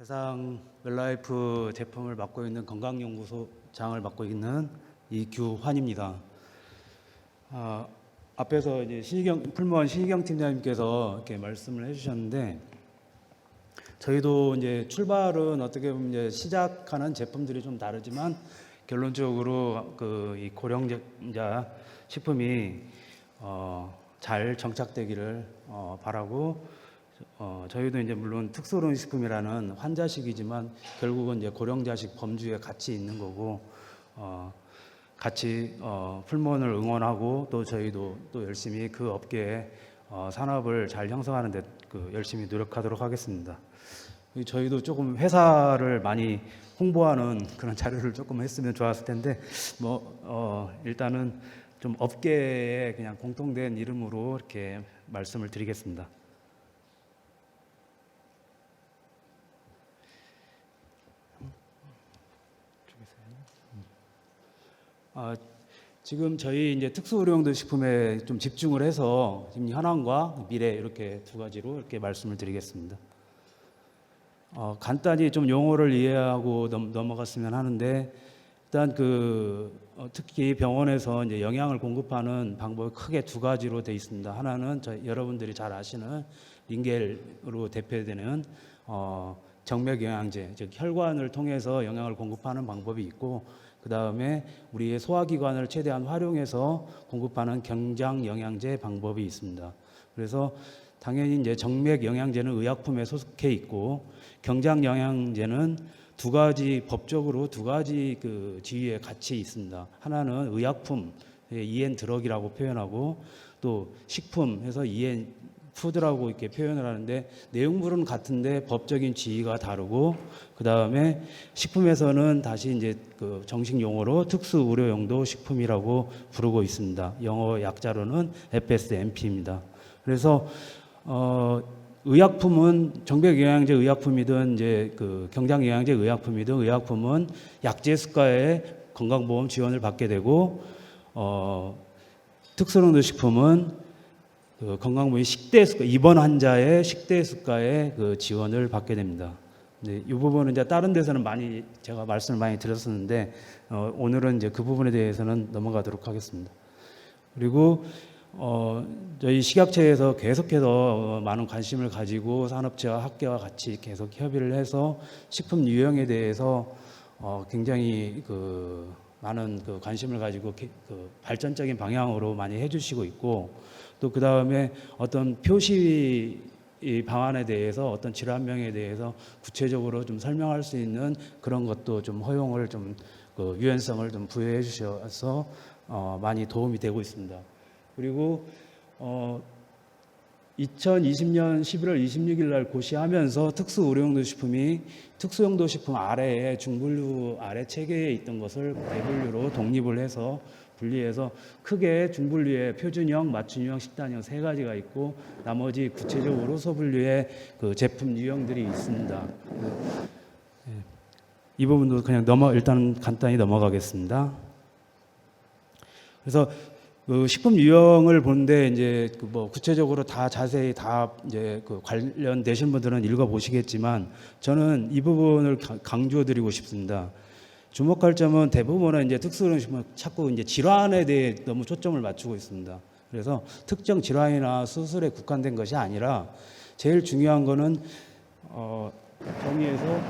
해상 웰라이프 제품을 맡고 있는 건강연구소장을 맡고 있는 이규환입니다. 아, 앞에서 이제 신희경 풀무원 신희경 팀장님께서 이렇게 말씀을 해주셨는데 저희도 이제 출발은 어떻게 보면 이제 시작하는 제품들이 좀 다르지만 결론적으로 그이 고령자 식품이 어, 잘 정착되기를 어, 바라고 어, 저희도 이제 물론 특수로운 식품이라는 환자식이지만 결국은 이제 고령자식 범주에 같이 있는 거고 어, 같이 어, 풀무원을 응원하고 또 저희도 또 열심히 그 업계에 어, 산업을 잘 형성하는 데 그 열심히 노력하도록 하겠습니다. 이 저희도 조금 회사를 많이 홍보하는 그런 자료를 조금 했으면 좋았을 텐데 뭐 어, 일단은 좀 업계에 그냥 공통된 이름으로 이렇게 말씀을 드리겠습니다. 아, 지금 저희 이제 특수의료용도 식품에 좀 집중을 해서 지금 현황과 미래 이렇게 두 가지로 이렇게 말씀을 드리겠습니다. 어, 간단히 좀 용어를 이해하고 넘, 넘어갔으면 하는데 일단 그 어, 특히 병원에서 이제 영양을 공급하는 방법이 크게 두 가지로 돼 있습니다. 하나는 저 여러분들이 잘 아시는 링겔으로 대표되는 어, 정맥 영양제, 즉 혈관을 통해서 영양을 공급하는 방법이 있고 그 다음에 우리의 소화기관을 최대한 활용해서 공급하는 경장 영양제 방법이 있습니다. 그래서 당연히 이제 정맥 영양제는 의약품에 소속해 있고 경장 영양제는 두 가지 법적으로 두 가지 그 지위에 같이 있습니다. 하나는 의약품 EN 드럭이라고 표현하고 또 식품 해서 EN 푸드라고 이렇게 표현을 하는데 내용물은 같은데 법적인 지위가 다르고 그 다음에 식품에서는 다시 이제 그 정식 용어로 특수 의료 용도 식품이라고 부르고 있습니다. 영어 약자로는 FSMP입니다. 그래서 어 의약품은 정백 영양제 의약품이든 이제 그 경장 영양제 의약품이든 의약품은 약제 수가에 건강보험 지원을 받게 되고 어 특수농도 식품은 그 건강보험 식대 수가 입원 환자의 식대 수가에 그 지원을 받게 됩니다. 네, 이 부분은 이제 다른 데서는 많이 제가 말씀을 많이 드렸었는데 어, 오늘은 이제 그 부분에 대해서는 넘어가도록 하겠습니다. 그리고 어, 저희 식약처에서 계속해서 어, 많은 관심을 가지고 산업체와 학계와 같이 계속 협의를 해서 식품 유형에 대해서 어, 굉장히 그 많은 그 관심을 가지고 게- 그 발전적인 방향으로 많이 해주시고 있고 또 그 다음에 어떤 표시 이 방안에 대해서 어떤 질환명에 대해서 구체적으로 좀 설명할 수 있는 그런 것도 좀 허용을 좀 그 유연성을 좀 부여해 주셔서 어, 많이 도움이 되고 있습니다. 그리고 어 2020년 11월 26일 날 고시하면서 특수 의료용도 식품이 특수용도 식품 아래에 중분류 아래 체계에 있던 것을 대분류로 독립을 해서 분리해서 크게 중분류의 표준형, 맞춤형, 식단형 세 가지가 있고 나머지 구체적으로 소분류의 그 제품 유형들이 있습니다. 예. 이 부분도 그냥 넘어 일단 간단히 넘어가겠습니다. 그래서 그 식품 유형을 보는데 이제 그 뭐 구체적으로 다 자세히 다 이제 그 관련되신 분들은 읽어 보시겠지만 저는 이 부분을 가- 강조드리고 싶습니다. 주목할 점은 대부분은 이제 특수식품 자꾸 이제 질환에 대해 너무 초점을 맞추고 있습니다. 그래서 특정 질환이나 수술에 국한된 것이 아니라 제일 중요한 거는 어, 정의에서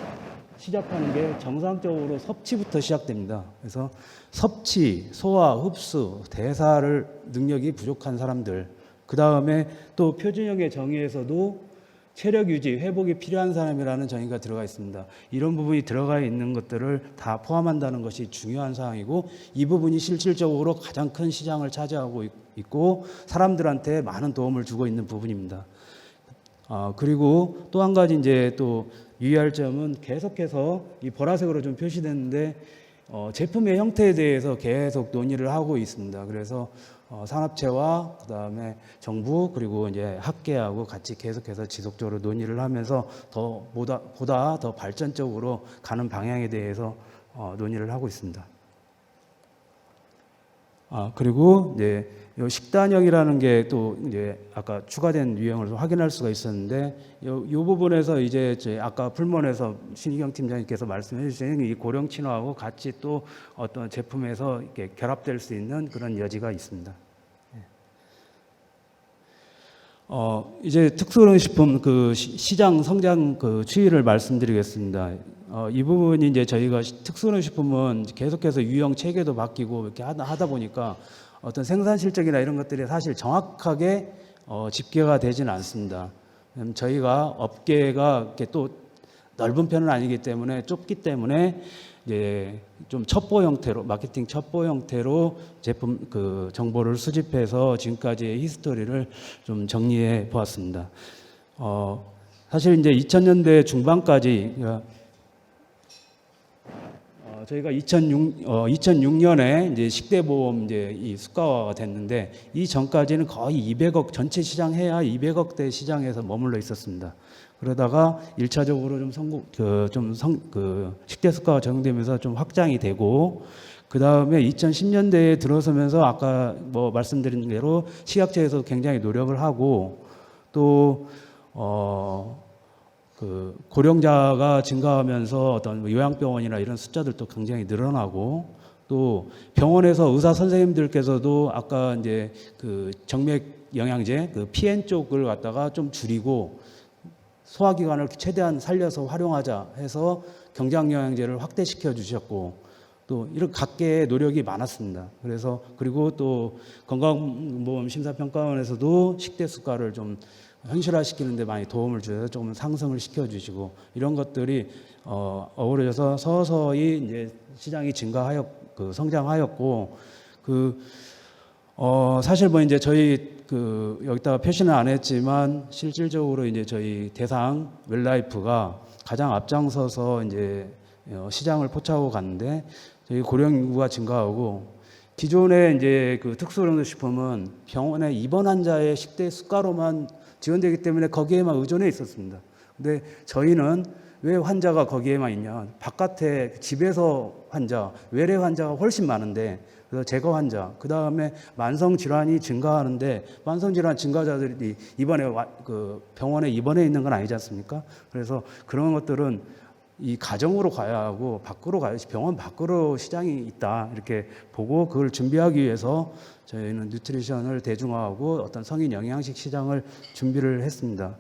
시작하는 게 정상적으로 섭취부터 시작됩니다. 그래서 섭취, 소화, 흡수, 대사를 능력이 부족한 사람들, 그 다음에 또 표준형의 정의에서도 체력 유지, 회복이 필요한 사람이라는 정의가 들어가 있습니다. 이런 부분이 들어가 있는 것들을 다 포함한다는 것이 중요한 사항이고 이 부분이 실질적으로 가장 큰 시장을 차지하고 있- 있고 사람들한테 많은 도움을 주고 있는 부분입니다. 아, 그리고 또 한 가지 이제 또 유의할 점은 계속해서 이 보라색으로 좀 표시됐는데 어, 제품의 형태에 대해서 계속 논의를 하고 있습니다. 그래서 어, 산업체와 그다음에 정부 그리고 이제 학계하고 같이 계속해서 지속적으로 논의를 하면서 더 보다 보다 더 발전적으로 가는 방향에 대해서 어, 논의를 하고 있습니다. 아 그리고 이제 요 식단형이라는 게 또 이제 아까 추가된 유형을 확인할 수가 있었는데 요, 요 부분에서 이제 제 아까 불문에서 신희경 팀장님께서 말씀해 주신 이 고령 친화하고 같이 또 어떤 제품에서 이렇게 결합될 수 있는 그런 여지가 있습니다. 어, 이제 특수식품 그 시- 시장 성장 그 추이를 말씀드리겠습니다. 어, 이 부분이 이제 저희가 시- 특수식품은 계속해서 유형 체계도 바뀌고 이렇게 하다, 하다 보니까 어떤 생산 실적이나 이런 것들이 사실 정확하게 어, 집계가 되지는 않습니다. 음, 저희가 업계가 이렇게 또 넓은 편은 아니기 때문에 좁기 때문에 이제 좀 첩보 형태로 마케팅 첩보 형태로 제품 그 정보를 수집해서 지금까지의 히스토리를 좀 정리해 보았습니다. 어, 사실 이제 2000년대 중반까지 어, 어, 저희가 2006, 어, 2006년에 이제 식대보험 이제 이 수가화가 됐는데 이 전까지는 거의 200억 전체 시장 해야 200억대 시장에서 머물러 있었습니다. 그러다가 1차적으로 좀 성공 그좀성그 식대 수가가 적용되면서 좀 확장이 되고 그 다음에 2010년대에 들어서면서 아까 뭐 말씀드린 대로 식약처에서 굉장히 노력을 하고 또 어 그 고령자가 증가하면서 어떤 뭐 요양병원이나 이런 숫자들도 굉장히 늘어나고 또 병원에서 의사 선생님들께서도 아까 이제 그 정맥 영양제 그 PN 쪽을 갖다가 좀 줄이고 소화기관을 최대한 살려서 활용하자 해서 경장 영양제를 확대시켜 주셨고 또 이런 각계의 노력이 많았습니다. 그래서 그리고 또 건강보험 심사평가원에서도 식대 수가를 좀 현실화시키는 데 많이 도움을 주셔서 조금 상승을 시켜주시고 이런 것들이 어, 어우러져서 서서히 이제 시장이 증가하였 그 성장하였고 그 어, 사실 뭐 이제 저희 그 여기다가 표시는 안 했지만 실질적으로 이제 저희 대상 웰라이프가 가장 앞장서서 이제 어, 시장을 포착하고 갔는데 저희 고령 인구가 증가하고 기존에 이제 그 특수의료식품은 병원에 입원 환자의 식대 수가로만 지원되기 때문에 거기에만 의존해 있었습니다. 근데 저희는 왜 환자가 거기에만 있냐? 바깥에 집에서 환자, 외래 환자가 훨씬 많은데 그래서 제거 환자, 그 다음에 만성 질환이 증가하는데 만성 질환 증가자들이 이번에 와- 그 병원에 입원해 있는 건 아니지 않습니까? 그래서 그런 것들은 이 가정으로 가야 하고 밖으로 가야지 병원 밖으로 시장이 있다 이렇게 보고 그걸 준비하기 위해서 저희는 뉴트리션을 대중화하고 어떤 성인 영양식 시장을 준비를 했습니다.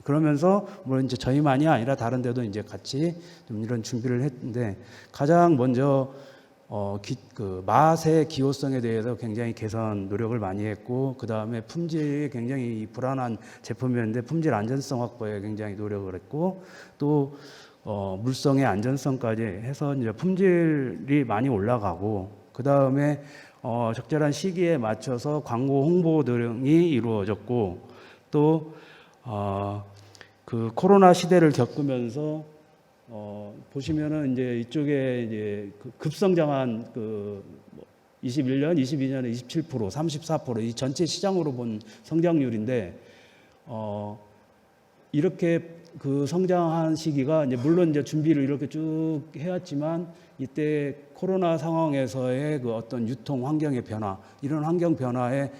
이- 그러면서 물론 이제 저희만이 아니라 다른 데도 이제 같이 좀 이런 준비를 했는데 가장 먼저 어, 기, 그 맛의 기호성에 대해서 굉장히 개선 노력을 많이 했고 그 다음에 품질이 굉장히 불안한 제품이었는데 품질 안전성 확보에 굉장히 노력을 했고 또 어, 물성의 안전성까지 해서 이제 품질이 많이 올라가고 그 다음에 어, 적절한 시기에 맞춰서 광고 홍보 등이 이루어졌고 또 어, 그 코로나 시대를 겪으면서 어, 보시면은 이제 이쪽에 이제 그 급성장한 그 21년, 22년에 27%, 34%이 전체 시장으로 본 성장률인데 어, 이렇게 그 성장한 시기가 이제 물론 이제 준비를 이렇게 쭉 해왔지만 이때 코로나 상황에서의 그 어떤 유통 환경의 변화 이런 환경 변화에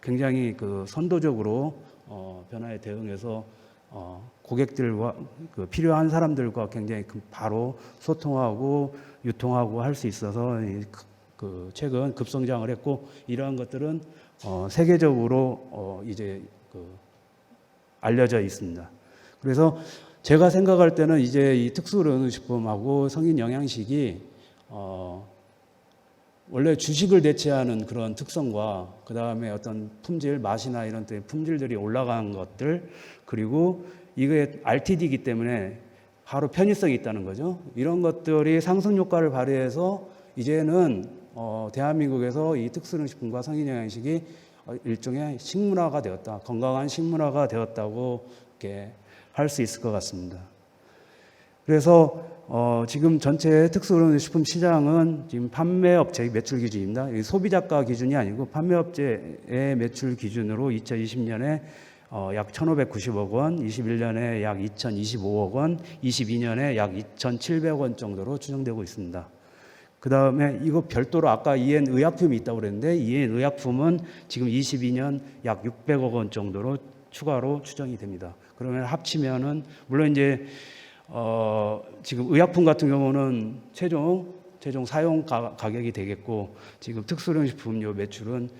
굉장히 그 선도적으로 어, 변화에 대응해서 어, 고객들과 그 필요한 사람들과 굉장히 그 바로 소통하고 유통하고 할 수 있어서 이 그- 그 최근 급성장을 했고 이러한 것들은 어, 세계적으로 어, 이제 그 알려져 있습니다. 그래서 제가 생각할 때는 이제 이 특수의료식품하고 성인 영양식이 어 원래 주식을 대체하는 그런 특성과 그 다음에 어떤 품질 맛이나 이런 때 품질들이 올라간 것들 그리고 이게 RTD이기 때문에 바로 편의성이 있다는 거죠. 이런 것들이 상승 효과를 발휘해서 이제는 어, 대한민국에서 이 특수식품과 성인 영양식이 어, 일종의 식문화가 되었다. 건강한 식문화가 되었다고 이렇게 할 수 있을 것 같습니다. 그래서 어, 지금 전체 특수식품 시장은 지금 판매업체 매출 기준입니다. 이 소비자가 기준이 아니고 판매업체의 매출 기준으로 2020년에 어, 약 1,590억 원, 21년에 약 2,025억 원, 22년에 약 2,700원 정도로 추정되고 있습니다. 그 다음에 이거 별도로 아까 이엔 의약품이 있다고 그랬는데 이엔 의약품은 지금 22년 약 600억 원 정도로 추가로 추정이 됩니다. 그러면 합치면은 물론 이제 어 지금 의약품 같은 경우는 최종 최종 사용 가, 가격이 되겠고 지금 특수령식품료 매출은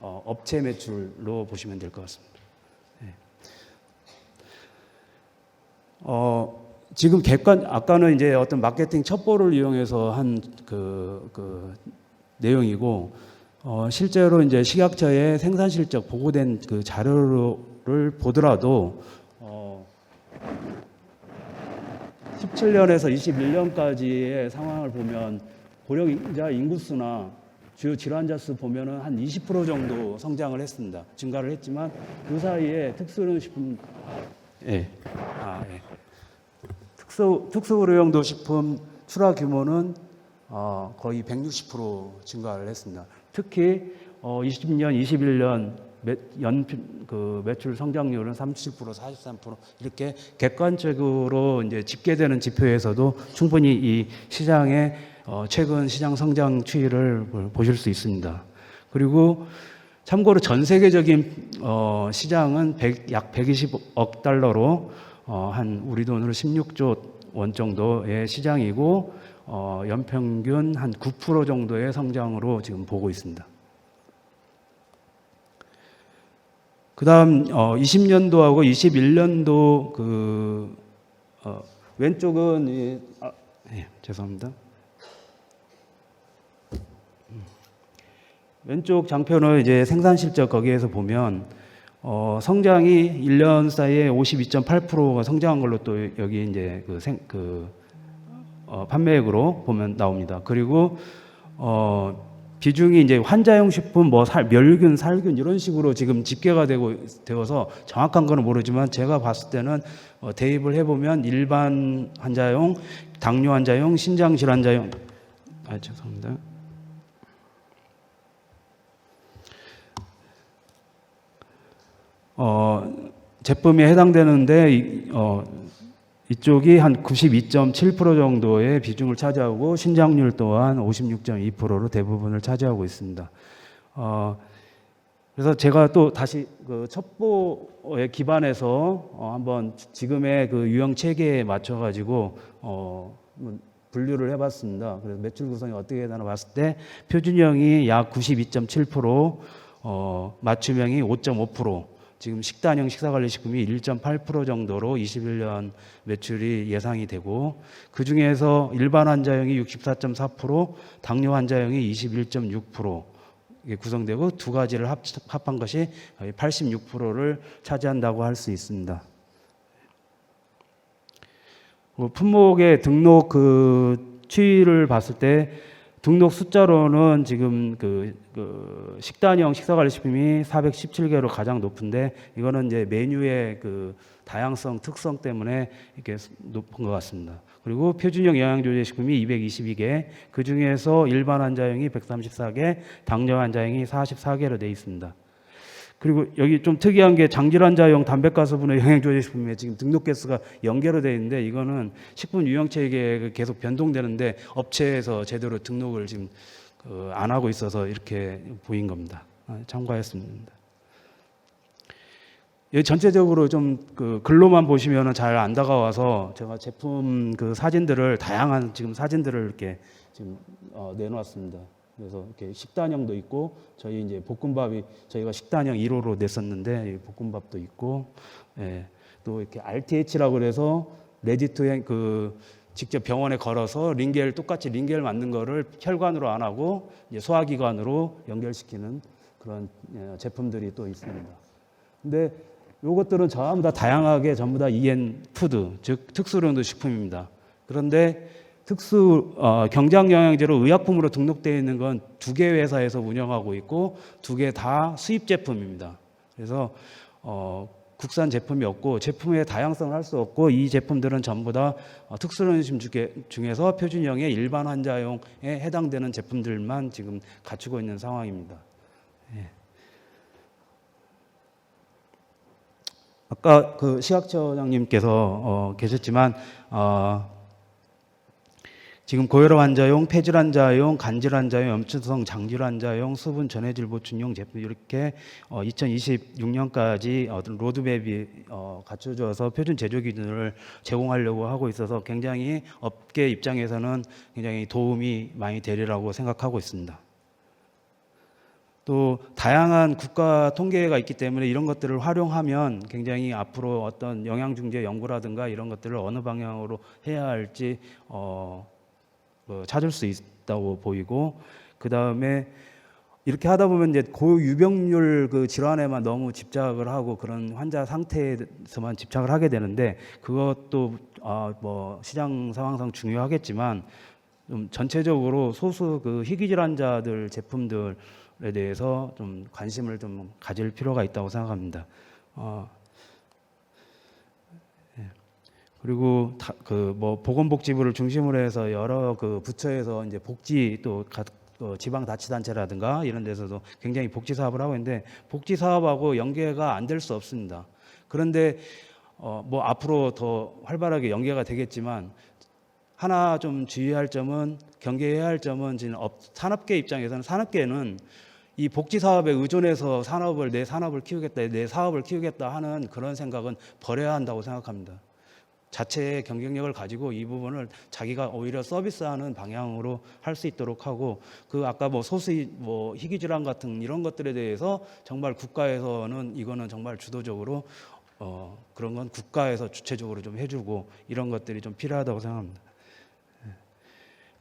어, 업체 매출로 보시면 될 것 같습니다. 네. 어 지금 객관 아까는 이제 어떤 마케팅 첩보를 이용해서 한그 그 내용이고 어 실제로 이제 식약처의 생산 실적 보고된 그 자료를 보더라도 어 17년에서 21년까지의 상황을 보면 고령자 인구수나 주요 질환자 수 보면은 한 20% 정도 성장을 했습니다. 증가를 했지만 그 사이에 특수의료식품 예. 아, 예. 특수 특수의료용도 식품 출하 규모는 어, 거의 160% 증가를 했습니다. 특히 어, 20년, 21년 매, 연, 그 매출 성장률은 37%, 43% 이렇게 객관적으로 이제 집계되는 지표에서도 충분히 이 시장의 어, 최근 시장 성장 추이를 보실 수 있습니다. 그리고 참고로 전 세계적인 어, 시장은 100, 약 120억 달러로 어, 한 우리 돈으로 16조 원 정도의 시장이고 어, 연평균 한 9% 정도의 성장으로 지금 보고 있습니다. 그 다음 어, 20년도하고 21년도 그 어, 왼쪽은 이, 아, 예, 죄송합니다. 음. 왼쪽 장표는 이제 생산 실적 거기에서 보면 어, 성장이 1년 사이에 52.8%가 성장한 걸로 또 여기 이제 그, 생, 그 어, 판매액으로 보면 나옵니다. 그리고 어, 비중이 이제 환자용 식품, 뭐 살, 멸균, 살균 이런 식으로 지금 집계가 되고 되어서 정확한 거는 모르지만 제가 봤을 때는 어, 대입을 해보면 일반 환자용, 당뇨 환자용, 신장 질환자용, 아 죄송합니다. 어, 제품에 해당되는데 이, 어, 이쪽이 한 92.7% 정도의 비중을 차지하고 신장률 또한 56.2%로 대부분을 차지하고 있습니다. 어, 그래서 제가 또 다시 그 첩보에 기반해서 어, 한번 지금의 그 유형 체계에 맞춰 가지고 어, 분류를 해봤습니다. 그래서 매출 구성이 어떻게 되나 봤을 때 표준형이 약 92.7%, 어, 맞춤형이 5.5%, 지금 식단형 식사관리식품이 1.8% 정도로 21년 매출이 예상이 되고 그 중에서 일반 환자형이 64.4%, 당뇨 환자형이 21.6% 이게 구성되고 두 가지를 합, 합한 것이 거의 86%를 차지한다고 할 수 있습니다. 그 품목의 등록 그 추이를 봤을 때 등록 숫자로는 지금 그, 그 식단형 식사관리식품이 417개로 가장 높은데 이거는 이제 메뉴의 그 다양성 특성 때문에 이렇게 높은 것 같습니다. 그리고 표준형 영양조제식품이 222개, 그 중에서 일반 환자형이 134개, 당뇨 환자형이 44개로 되어 있습니다. 그리고 여기 좀 특이한 게 장질환자용 담백가스분해 영양조제식품에 지금 등록 개수가 연계로 되어 있는데 이거는 식품 유형체계가 계속 변동되는데 업체에서 제대로 등록을 지금 그 안 하고 있어서 이렇게 보인 겁니다. 아, 참고하였습니다. 이 전체적으로 좀 그 글로만 보시면 잘 안 다가와서 제가 제품 그 사진들을 다양한 지금 사진들을 이렇게 지금 어, 내놓았습니다. 그래서 이렇게 식단형도 있고 저희 이제 볶음밥이 저희가 식단형 1호로 냈었는데 볶음밥도 있고 예, 또 이렇게 RTH라고 그래서 레지투행 그 직접 병원에 걸어서 링겔 똑같이 링겔 맞는 거를 혈관으로 안 하고 이제 소화기관으로 연결시키는 그런 예, 제품들이 또 있습니다. 근데 요것들은 전부 다 다양하게 전부 다 EN 푸드 즉 특수령도 식품입니다. 그런데 특수 어, 경장 영양제로 의약품으로 등록되어 있는 건 두 개 회사에서 운영하고 있고 두 개 다 수입 제품입니다. 그래서 어, 국산 제품이 없고 제품의 다양성을 할 수 없고 이 제품들은 전부 다 어, 특수련심 중에서 표준형의 일반 환자용에 해당되는 제품들만 지금 갖추고 있는 상황입니다. 예. 아까 그 시각처장님께서 어, 계셨지만 어, 지금 고혈압 환자용, 폐질 환자용, 간질 환자용, 염증성 장질 환자용, 수분 전해질 보충용 제품 이렇게 어, 2026년까지 어떤 로드맵이 어, 갖춰져서 표준 제조 기준을 제공하려고 하고 있어서 굉장히 업계 입장에서는 굉장히 도움이 많이 되리라고 생각하고 있습니다. 또 다양한 국가 통계가 있기 때문에 이런 것들을 활용하면 굉장히 앞으로 어떤 영양중재 연구라든가 이런 것들을 어느 방향으로 해야 할지 어, 뭐 찾을 수 있다고 보이고 그 다음에 이렇게 하다 보면 이제 고유병률 그 질환에만 너무 집착을 하고 그런 환자 상태에서만 집착을 하게 되는데 그것도 아 뭐 시장 상황상 중요하겠지만 좀 전체적으로 소수 그 희귀 질환자들 제품들에 대해서 좀 관심을 좀 가질 필요가 있다고 생각합니다. 어, 그리고 그 뭐 보건복지부를 중심으로 해서 여러 그 부처에서 이제 복지 또 가- 어, 지방 자치단체라든가 이런 데서도 굉장히 복지 사업을 하고 있는데 복지 사업하고 연계가 안 될 수 없습니다. 그런데 어, 뭐 앞으로 더 활발하게 연계가 되겠지만 하나 좀 주의할 점은 경계해야 할 점은 지금 업, 산업계 입장에서는 산업계는 이 복지 사업에 의존해서 산업을 내 산업을 키우겠다, 내 사업을 키우겠다 하는 그런 생각은 버려야 한다고 생각합니다. 자체의 경쟁력을 가지고 이 부분을 자기가 오히려 서비스하는 방향으로 할 수 있도록 하고 그 아까 뭐 소수 뭐 희귀 질환 같은 이런 것들에 대해서 정말 국가에서는 이거는 정말 주도적으로 어 그런 건 국가에서 주체적으로 좀 해주고 이런 것들이 좀 필요하다고 생각합니다. 예.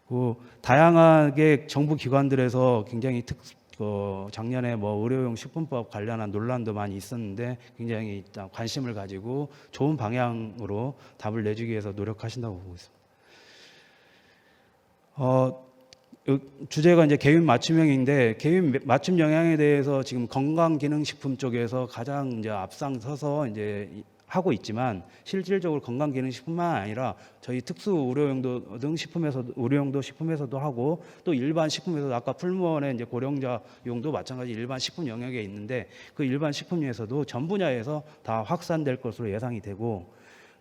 그 다양하게 정부 기관들에서 굉장히 특 어, 작년에 뭐 의료용 식품법 관련한 논란도 많이 있었는데 굉장히 일단 관심을 가지고 좋은 방향으로 답을 내주기 위해서 노력하신다고 보고 있습니다. 어, 요- 주제가 이제 개인 맞춤형인데 개인 맞춤 영양에 대해서 지금 건강기능식품 쪽에서 가장 이제 앞장서서 이제 이- 하고 있지만 실질적으로 건강기능식품만 아니라 저희 특수 의료용도 등 식품에서도 의료용도 식품에서도 하고 또 일반 식품에서도 아까 풀무원의 이제 고령자용도 마찬가지 일반 식품 영역에 있는데 그 일반 식품에서도 전 분야에서 다 확산될 것으로 예상이 되고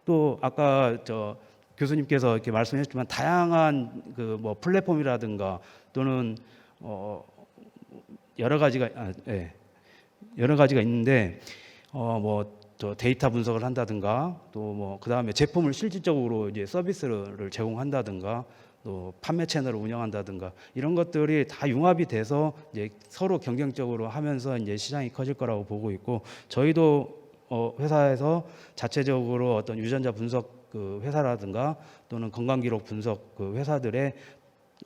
또 아까 저 교수님께서 이렇게 말씀하셨지만 다양한 그 뭐 플랫폼이라든가 또는 어 여러 가지가 아, 예. 여러 가지가 있는데 어 뭐 저 데이터 분석을 한다든가 또 뭐 그 다음에 제품을 실질적으로 이제 서비스를 제공한다든가 또 판매 채널을 운영한다든가 이런 것들이 다 융합이 돼서 이제 서로 경쟁적으로 하면서 이제 시장이 커질 거라고 보고 있고 저희도 어 회사에서 자체적으로 어떤 유전자 분석 그 회사라든가 또는 건강 기록 분석 그 회사들의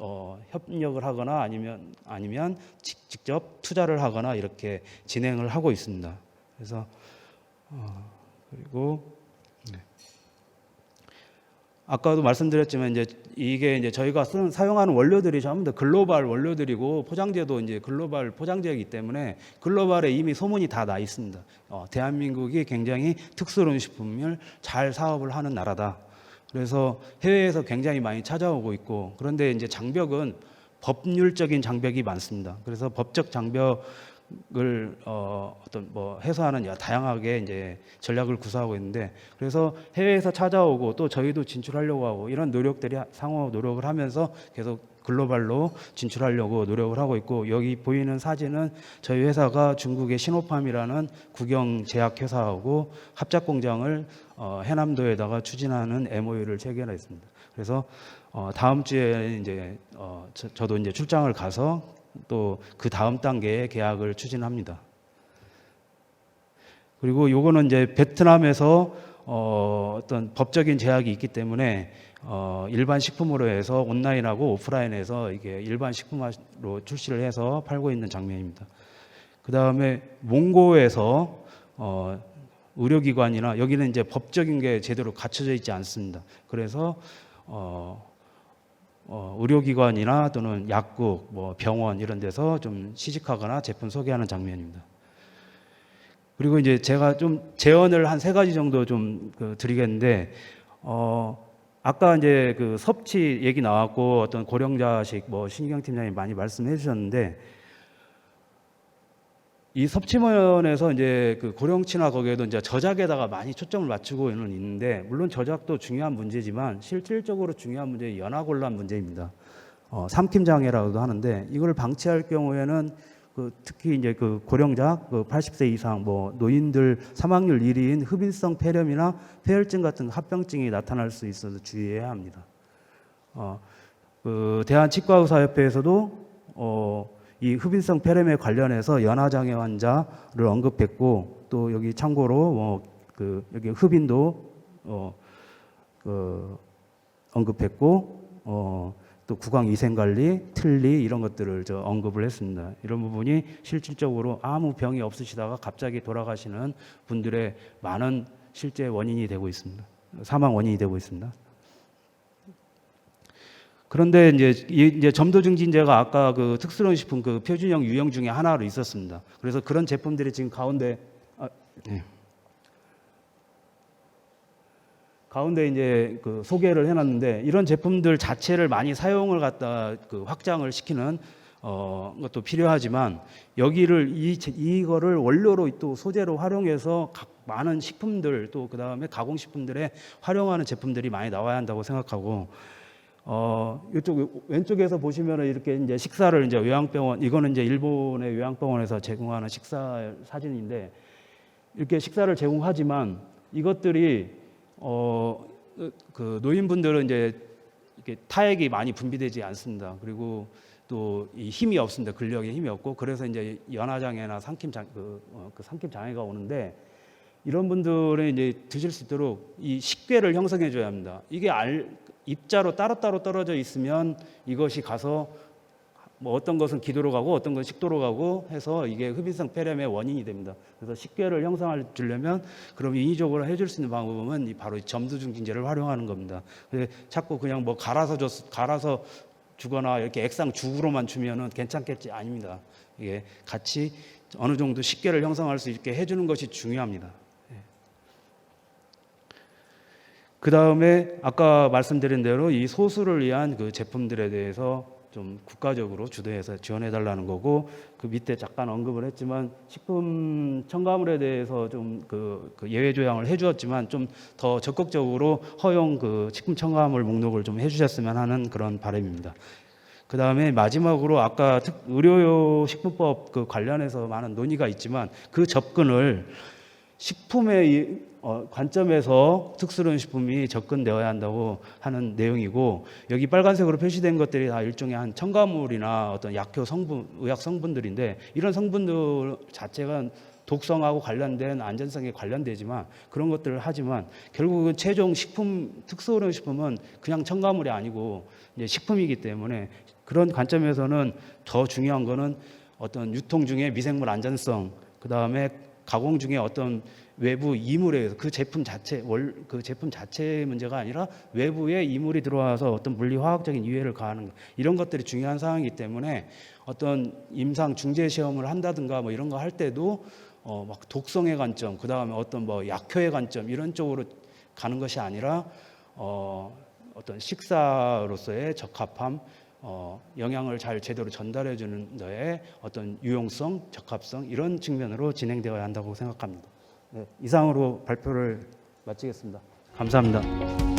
어, 협력을 하거나 아니면 아니면 직- 직접 투자를 하거나 이렇게 진행을 하고 있습니다. 그래서 어, 그리고 네. 아까도 말씀드렸지만 이제 이게 이제 저희가 쓰는 사용하는 원료들이 전부 다 글로벌 원료들이고 포장재도 이제 글로벌 포장재이기 때문에 글로벌에 이미 소문이 다 나 있습니다. 어, 대한민국이 굉장히 특수로운 식품을 잘 사업을 하는 나라다. 그래서 해외에서 굉장히 많이 찾아오고 있고 그런데 이제 장벽은 법률적인 장벽이 많습니다. 그래서 법적 장벽 을 어, 어떤 뭐 해소하는 다양하게 이제 전략을 구사하고 있는데 그래서 해외에서 찾아오고 또 저희도 진출하려고 하고 이런 노력들이 상호 노력을 하면서 계속 글로벌로 진출하려고 노력을 하고 있고 여기 보이는 사진은 저희 회사가 중국의 시노팜이라는 국영 제약 회사하고 합작 공장을 어, 해남도에다가 추진하는 MOU를 체결했습니다. 그래서 어, 다음 주에 이제 어, 저, 저도 이제 출장을 가서 또 그 다음 단계의 계약을 추진합니다. 그리고 요거는 이제 베트남에서 어, 어떤 법적인 제약이 있기 때문에 어, 일반 식품으로 해서 온라인하고 오프라인에서 이게 일반 식품으로 출시를 해서 팔고 있는 장면입니다. 그 다음에 몽고에서 어, 의료기관이나 여기는 이제 법적인 게 제대로 갖춰져 있지 않습니다. 그래서 어, 어, 의료기관이나 또는 약국, 뭐 병원 이런 데서 좀 시식하거나 제품 소개하는 장면입니다. 그리고 이제 제가 좀 제언을 한 세 가지 정도 좀 그 드리겠는데, 어, 아까 이제 그 섭취 얘기 나왔고 어떤 고령자식 뭐 신경 팀장님 많이 말씀해 주셨는데, 이 섭취면에서 이제 그 고령치나 거기에도 이제 저작에다가 많이 초점을 맞추고는 있는데 물론 저작도 중요한 문제지만 실질적으로 중요한 문제 연하곤란 문제입니다. 어, 삼킴 장애라고도 하는데 이걸 방치할 경우에는 그 특히 이제 그 고령자, 그 80세 이상 뭐 노인들 사망률 1위인 흡인성 폐렴이나 폐혈증 같은 합병증이 나타날 수 있어서 주의해야 합니다. 어, 그 대한치과의사협회에서도 어, 이 흡인성 폐렴에 관련해서 연하장애 환자를 언급했고 또 여기 참고로 뭐 그 여기 흡인도 어, 그 언급했고 어, 또 구강 위생 관리, 틀니 이런 것들을 저 언급을 했습니다. 이런 부분이 실질적으로 아무 병이 없으시다가 갑자기 돌아가시는 분들의 많은 실제 원인이 되고 있습니다. 사망 원인이 되고 있습니다. 그런데 이제 이 이제 점도 증진제가 아까 그 특수론 식품 그 표준형 유형 중에 하나로 있었습니다. 그래서 그런 제품들이 지금 가운데 아, 네. 가운데 이제 그 소개를 해놨는데 이런 제품들 자체를 많이 사용을 갖다 그 확장을 시키는 어, 것도 필요하지만 여기를 이 제- 이거를 원료로 또 소재로 활용해서 각 많은 식품들 또 그 다음에 가공식품들에 활용하는 제품들이 많이 나와야 한다고 생각하고 어, 이쪽 왼쪽에서 보시면은 이렇게 이제 식사를 이제 요양병원 이거는 이제 일본의 요양병원에서 제공하는 식사 사진인데 이렇게 식사를 제공하지만 이것들이 어, 그 노인분들은 이제 이렇게 타액이 많이 분비되지 않습니다. 그리고 또 이 힘이 없습니다. 근력에 힘이 없고 그래서 이제 연하장애나 삼킴 장, 그, 어, 그 삼킴 장애가 오는데 이런 분들은 이제 드실 수 있도록 이 식궤를 형성해 줘야 합니다. 이게 알, 입자로 따로따로 떨어져 있으면 이것이 가서 뭐 어떤 것은 기도로 가고 어떤 것은 식도로 가고 해서 이게 흡인성 폐렴의 원인이 됩니다. 그래서 식궤를 형성해 주려면 그럼 인위적으로 해줄 수 있는 방법은 이 바로 이 점두중진제를 활용하는 겁니다. 자꾸 그냥 뭐 갈아서 줬, 갈아서 주거나 이렇게 액상 죽으로만 주면은 괜찮겠지 아닙니다. 이게 같이 어느 정도 식궤를 형성할 수 있게 해주는 것이 중요합니다. 그 다음에 아까 말씀드린 대로 이 소수를 위한 그 제품들에 대해서 좀 국가적으로 주도해서 지원해 달라는 거고 그 밑에 잠깐 언급을 했지만 식품 첨가물에 대해서 좀 그 예외 조항을 해주었지만 좀 더 적극적으로 허용 그 식품 첨가물 목록을 좀 해주셨으면 하는 그런 바람입니다. 그 다음에 마지막으로 아까 특, 의료용 식품법 그 관련해서 많은 논의가 있지만 그 접근을 식품의 관점에서 특수론 식품이 접근되어야 한다고 하는 내용이고 여기 빨간색으로 표시된 것들이 다 일종의 한 첨가물이나 어떤 약효 성분, 의약 성분들인데 이런 성분들 자체가 독성하고 관련된 안전성에 관련되지만 그런 것들을 하지만 결국은 최종 식품 특수의료 식품은 그냥 첨가물이 아니고 이제 식품이기 때문에 그런 관점에서는 더 중요한 거는 어떤 유통 중에 미생물 안전성 그 다음에 가공 중에 어떤 외부 이물에 의해서 그 제품 자체 월 그 제품 자체의 문제가 아니라 외부에 이물이 들어와서 어떤 물리 화학적인 유해를 가하는 것, 이런 것들이 중요한 사항이기 때문에 어떤 임상 중재 시험을 한다든가 뭐 이런 거 할 때도 어 막 독성의 관점 그다음에 어떤 뭐 약효의 관점 이런 쪽으로 가는 것이 아니라 어 어떤 식사로서의 적합함 어, 영양을 잘 제대로 전달해 주는 데에 어떤 유용성, 적합성 이런 측면으로 진행되어야 한다고 생각합니다. 네, 이상으로 발표를 마치겠습니다. 감사합니다.